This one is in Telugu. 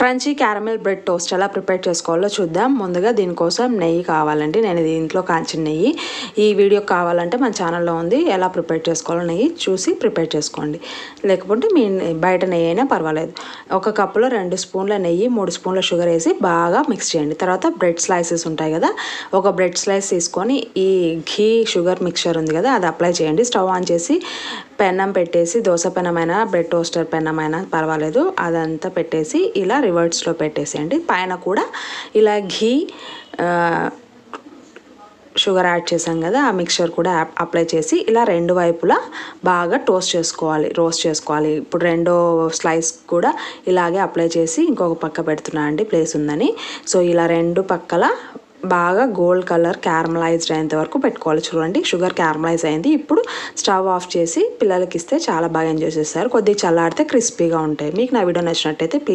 క్రంచీ క్యారమెల్ బ్రెడ్ టోస్ట్ ఎలా ప్రిపేర్ చేసుకోవాలో చూద్దాం. ముందుగా దీనికోసం నెయ్యి కావాలండి. నేను దీంట్లో కాంచిన నెయ్యి. ఈ వీడియో కావాలంటే మన ఛానల్లో ఉంది. ఎలా ప్రిపేర్ చేసుకోవాలో నెయ్యి చూసి ప్రిపేర్ చేసుకోండి. లేకపోతే మీ బయట నెయ్యి అయినా పర్వాలేదు. ఒక కప్పులో రెండు స్పూన్ల నెయ్యి మూడు స్పూన్ల షుగర్ వేసి బాగా మిక్స్ చేయండి. తర్వాత బ్రెడ్ స్లైసెస్ ఉంటాయి కదా ఒక బ్రెడ్ స్లైస్ తీసుకొని ఈ ఘీ షుగర్ మిక్చర్ ఉంది కదా అది అప్లై చేయండి. స్టవ్ ఆన్ చేసి పెన్నం పెట్టేసి దోశ పెనమైనా బ్రెడ్ టోస్టర్ పెన్నమైనా పర్వాలేదు. అదంతా పెట్టేసి ఇలా రివర్స్లో పెట్టేసేయండి. పైన కూడా ఇలా ఘీ షుగర్ యాడ్ చేసాం కదా ఆ మిక్చర్ కూడా అప్లై చేసి ఇలా రెండు వైపులా బాగా టోస్ట్ చేసుకోవాలి రోస్ట్ చేసుకోవాలి. ఇప్పుడు రెండో స్లైస్ కూడా ఇలాగే అప్లై చేసి ఇంకొక పక్క పెడుతున్నా అండి ప్లేస్ ఉందని. సో ఇలా రెండు పక్కల బాగా గోల్డ్ కలర్ క్యారమలైజ్డ్ అయ్యేంత వరకు పెట్టుకోవాలి. చూడండి షుగర్ క్యారమలైజ్ అయింది. ఇప్పుడు స్టవ్ ఆఫ్ చేసి పిల్లలకి ఇస్తే చాలా బాగా ఎంజాయ్ చేస్తారు. కొద్దిగా చల్లారితే క్రిస్పీగా ఉంటాయి. మీకు నా వీడియో నచ్చినట్టయితే